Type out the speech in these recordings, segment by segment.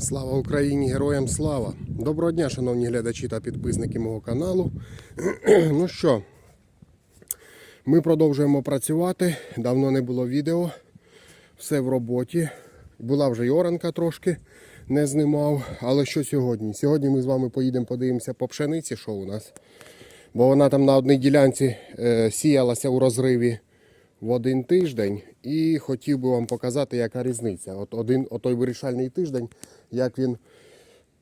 Слава Україні! Героям слава! Доброго дня, шановні глядачі та підписники мого каналу. ну що, ми продовжуємо працювати. Давно не було відео. Все в роботі. Була вже й оранка трошки не знімав. Але що сьогодні? Сьогодні ми з вами поїдемо подивимося по пшениці, що у нас. Бо вона там на одній ділянці е, сіялася у розриві в один тиждень і хотів би вам показати, яка різниця. От один отой вирішальний тиждень, як він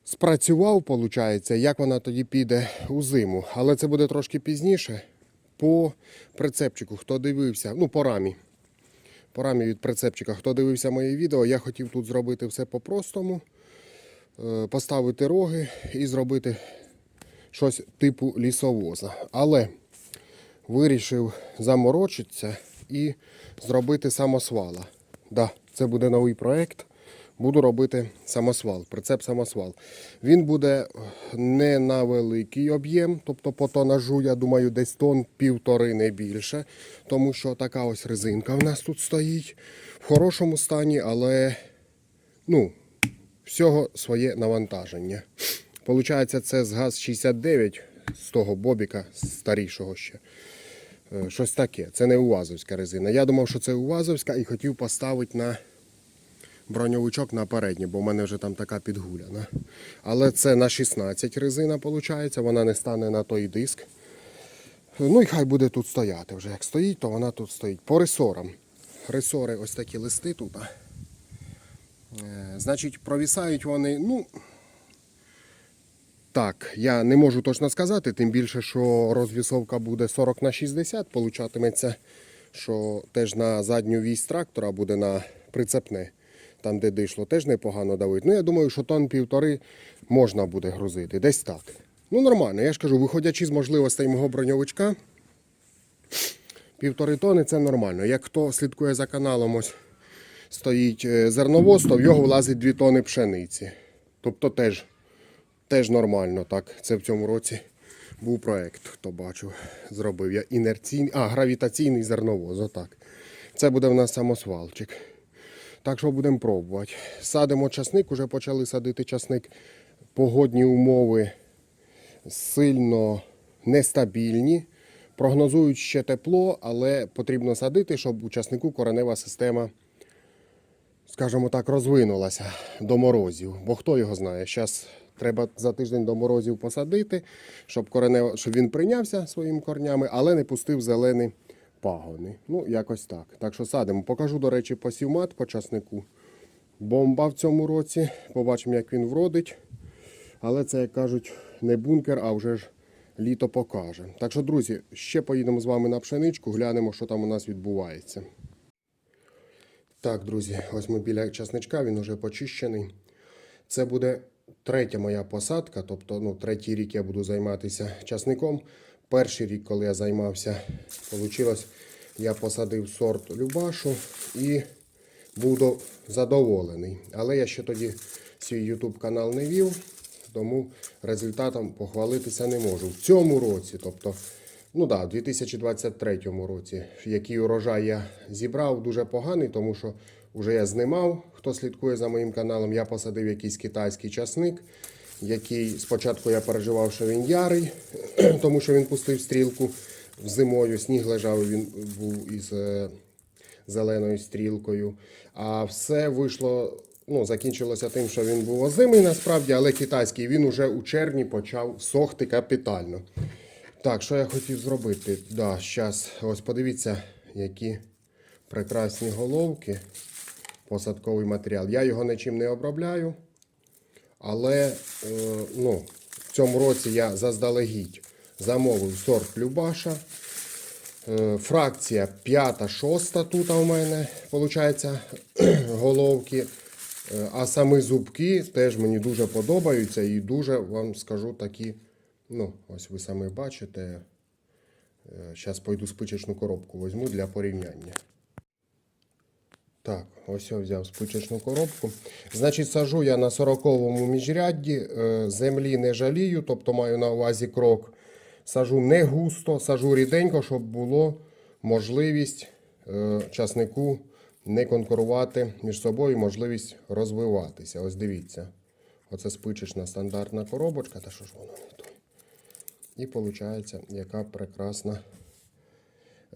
спрацював, виходить, як вона тоді піде у зиму. Але це буде трошки пізніше. По прицепчику, хто дивився, ну по рамі. По рамі від прицепчика, хто дивився моє відео, я хотів тут зробити все по-простому, е, поставити роги і зробити щось типу лісовоза. Але вирішив заморочитися і зробити самосвала. Да, це буде новий проект. Буду робити самосвал, прицеп самосвал. Він буде не на великий об'єм, тобто по тонажу, я думаю, десь тон півтори не більше. Тому що така ось резинка в нас тут стоїть в хорошому стані, але ну, всього своє навантаження. Получається, це з ГАЗ-69 з того бобіка старішого ще. Е, Щось таке. Це не УАЗовська резина. Я думав, що це УАЗовська і хотів поставити на броньовичок на переднє, бо в мене вже там така підгуляна. Але це на 16 резина, виходить, вона не стане на той диск. Ну і хай буде тут стояти вже. Як стоїть, то вона тут стоїть. По ресорам. Ресори ось такі листи тут. Е, Значить, провісають вони, ну. Так, я не можу точно сказати, тим більше, що розвісовка буде 40 на 60, получатиметься, що теж на задню вісь трактора буде на прицепне, там де дишло, теж непогано давить. Ну, я думаю, що тон півтори можна буде грузити, десь так. Ну, нормально, я ж кажу, виходячи з можливостей мого броньовичка, півтори тони це нормально. Як хто слідкує за каналом, ось стоїть е, зерновоз, то в його влазить 2 тони пшениці. Тобто теж Теж нормально, так. Це в цьому році був проект, хто бачив. Зробив я інерційний, а, гравітаційний зерновоз. Отак. Це буде в нас самосвалчик. Так що будемо пробувати. Садимо часник, уже почали садити часник. Погодні умови сильно нестабільні. Прогнозують ще тепло, але потрібно садити, щоб у часнику коренева система скажімо так, розвинулася до морозів. Бо хто його знає? Зараз треба за тиждень до морозів посадити, щоб, коренево, щоб він прийнявся своїми корнями, але не пустив зелені пагони. Ну, якось так. Так що садимо. Покажу, до речі, посівмат по часнику. Бомба в цьому році. Побачимо, як він вродить. Але це, як кажуть, не бункер, а вже ж літо покаже. Так що, друзі, ще поїдемо з вами на пшеничку, глянемо, що там у нас відбувається. Так, друзі, ось ми біля часничка, він вже почищений. Це буде третя моя посадка, тобто ну, третій рік я буду займатися часником. Перший рік, коли я займався, вийшло, я посадив сорт Любашу і буду задоволений. Але я ще тоді свій YouTube канал не вів, тому результатом похвалитися не можу. В цьому році, тобто Ну да, в 2023 році, який урожай я зібрав, дуже поганий, тому що вже я знімав, хто слідкує за моїм каналом, я посадив якийсь китайський часник, який спочатку я переживав, що він ярий, тому що він пустив стрілку зимою, сніг лежав, він був із е, зеленою стрілкою. А все вийшло, ну, закінчилося тим, що він був озимий насправді, але китайський він уже у червні почав сохти капітально. Так, що я хотів зробити? Да, зараз, ось подивіться, які прекрасні головки. Посадковий матеріал. Я його нічим не обробляю. Але е, ну, в цьому році я заздалегідь замовив сорт Любаша. Е, фракція 5-6 тут у мене, виходить, головки. Е, а самі зубки теж мені дуже подобаються і дуже вам скажу такі. Ну, ось ви самі бачите. Зараз пойду спичечну коробку візьму для порівняння. Ось я взяв спичечну коробку. Значить, сажу я на 40-му міжрядді, е, землі не жалію, тобто маю на увазі крок. Сажу не густо, сажу ріденько, щоб було можливість е, часнику не конкурувати між собою, можливість розвиватися. Ось дивіться. Оце спичечна стандартна коробочка, та що ж воно не то. І виходить, яка прекрасна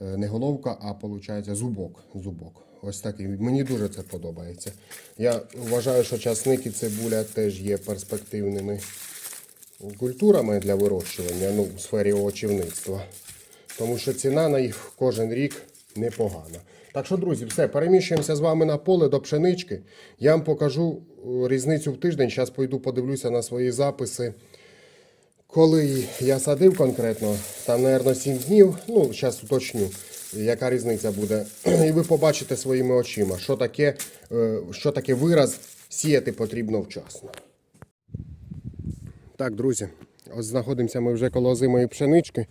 е, не головка, а виходить зубок. зубок. Ось такий. Мені дуже це подобається. Я вважаю, що часник і цибуля теж є перспективними культурами для вирощування ну, в сфері овочівництва. Тому що ціна на їх кожен рік непогана. Так що, друзі, все, переміщуємося з вами на поле до пшенички. Я вам покажу е, різницю в тиждень. Зараз пойду подивлюся на свої записи. Коли я садив конкретно, там, мабуть, 7 днів, ну, зараз уточню, яка різниця буде. І ви побачите своїми очима, що таке, е, що таке вираз сіяти потрібно вчасно. Так, друзі, ось знаходимося ми вже коло зимої пшенички.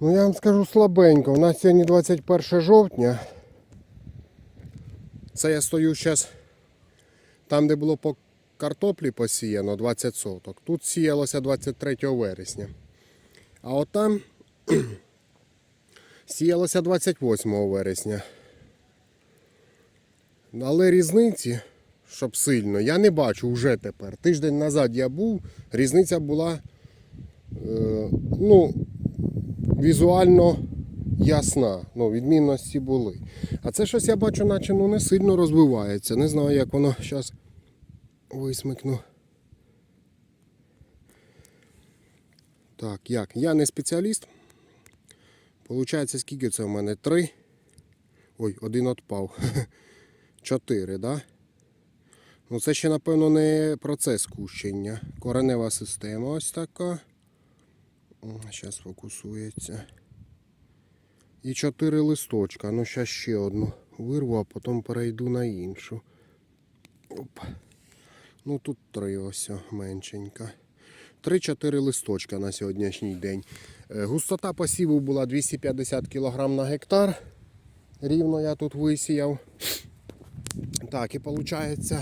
Ну я вам скажу слабенько. У нас сьогодні 21 жовтня. Це я стою зараз там, де було по картоплі посіяно 20 соток. Тут сіялося 23 вересня. А от там сіялося 28 вересня. Але різниці, щоб сильно, я не бачу вже тепер. Тиждень назад я був, різниця була е, ну, візуально ясна. Ну, відмінності були. А це щось я бачу, наче ну, не сильно розвивається. Не знаю, як воно зараз висмикну. Так, як? Я не спеціаліст. Получається, скільки це в мене? Три. Ой, один отпав. Чотири, да? Ну, це ще, напевно, не процес кущення. Коренева система ось така. Зараз фокусується. І чотири листочка. Ну, зараз ще одну вирву, а потім перейду на іншу. Оп. Ну тут три ось меншенька. Три-чотири листочка на сьогоднішній день. Е, Густота посіву була 250 кг на гектар. Рівно я тут висіяв. Так, і виходить,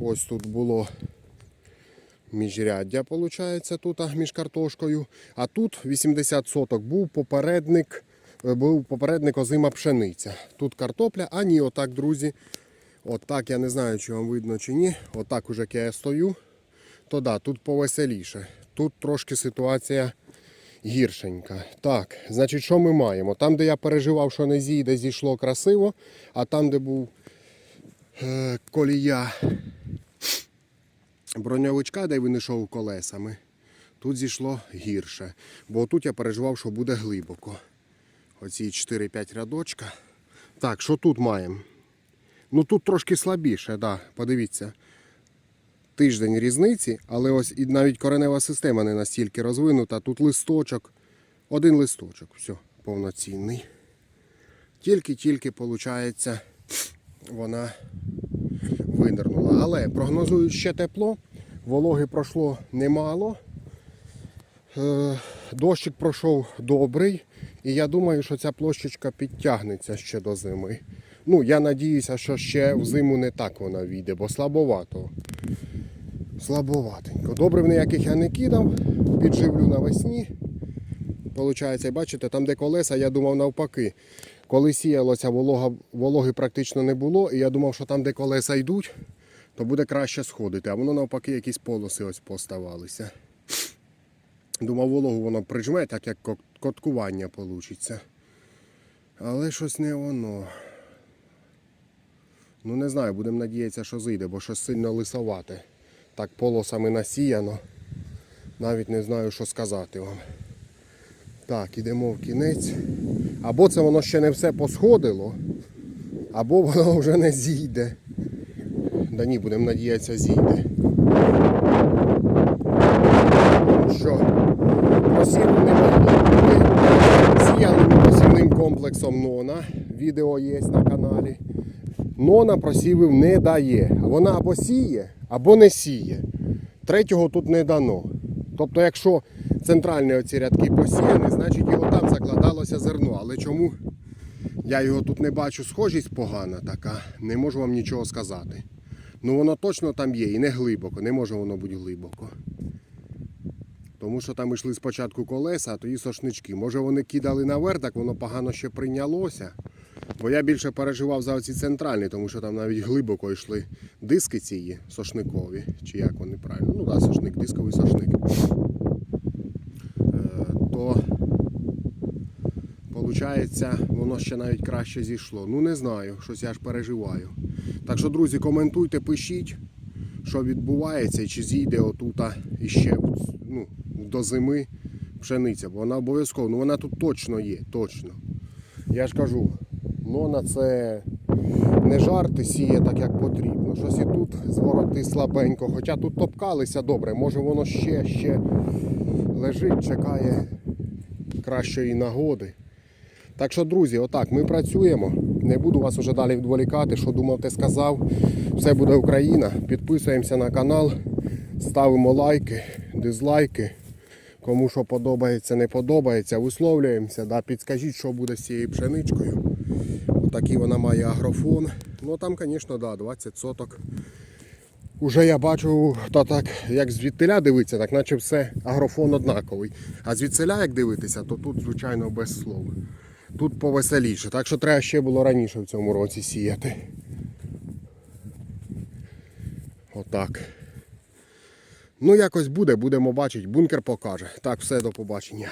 ось тут було міжряддя, виходить, тут між картошкою. А тут 80 соток був попередник, е, був попередник озима пшениця. Тут картопля, а ні, отак, друзі. Отак я не знаю, чи вам видно чи ні. Отак уже я стою, то да, тут повеселіше. Тут трошки ситуація гіршенька. Так, значить, що ми маємо? Там, де я переживав, що не зійде, зійшло красиво, а там, де був е, колія броньовичка, де він йшов колесами, тут зійшло гірше. Бо тут я переживав, що буде глибоко. Оці 4-5 рядочка. Так, що тут маємо? Ну тут трошки слабіше, да, подивіться. Тиждень різниці, але ось і навіть коренева система не настільки розвинута. Тут листочок, один листочок, все, повноцінний. Тільки-тільки, виходить, вона винирнула. Але прогнозують ще тепло, вологи пройшло немало. Е, Дощик пройшов добрий, і я думаю, що ця площечка підтягнеться ще до зими. Ну, я надіюся, що ще в зиму не так вона війде, бо слабовато. Слабоватенько. Добрив ніяких я не кидав, підживлю навесні. Получається, бачите, там де колеса, я думав навпаки. Коли сіялося, волога, вологи практично не було, і я думав, що там, де колеса йдуть, то буде краще сходити. А воно навпаки якісь полоси ось поставалися. Думав, вологу воно прижме, так як коткування вийде. Але щось не воно. Ну не знаю, будемо надіятися, що зійде, бо щось сильно лисовате. Так полосами насіяно. Навіть не знаю, що сказати вам. Так, ідемо в кінець. Або це воно ще не все посходило, або воно вже не зійде. Да ні, будемо надіятися, зійде. Тому що посіву немає. Сіяли посівним комплексом Нона. Відео є на каналі. Нона просівів не дає. Вона або сіє, або не сіє. Третього тут не дано. Тобто, якщо центральні оці рядки посіяні, значить його там закладалося зерно. Але чому я його тут не бачу, схожість погана така, не можу вам нічого сказати. Ну воно точно там є і не глибоко, не може воно бути глибоко. Тому що там йшли спочатку колеса, а тоді сошнички. Може вони кидали наверх, так воно погано ще прийнялося. Бо я більше переживав за оці центральні, тому що там навіть глибоко йшли диски ці сошникові, чи як вони правильно. Ну так, да, сошник, дисковий сошник. Е, то Получається, воно ще навіть краще зійшло. Ну не знаю, щось я ж переживаю. Так що, друзі, коментуйте, пишіть, що відбувається, чи зійде отута іще ну, до зими пшениця. Бо вона обов'язково, ну вона тут точно є, точно. Я ж кажу, нона це не жарти сіє так, як потрібно. Щось і тут звороти слабенько. Хоча тут топкалися добре, може воно ще, ще лежить, чекає кращої нагоди. Так що, друзі, отак, ми працюємо. Не буду вас уже далі відволікати, що думав, те сказав. Все буде Україна. Підписуємося на канал, ставимо лайки, дизлайки. Кому що подобається, не подобається, висловлюємося. Да, підскажіть, що буде з цією пшеничкою. Отакий вона має агрофон. Ну там, звісно, да, 20 соток. Уже я бачу, та так, як звідтиля дивитися, так наче все агрофон однаковий. А звідсиля, як дивитися, то тут, звичайно, без слов. Тут повеселіше. Так що треба ще було раніше в цьому році сіяти. Отак. Ну, якось буде, будемо бачити. Бункер покаже. Так, все, до побачення.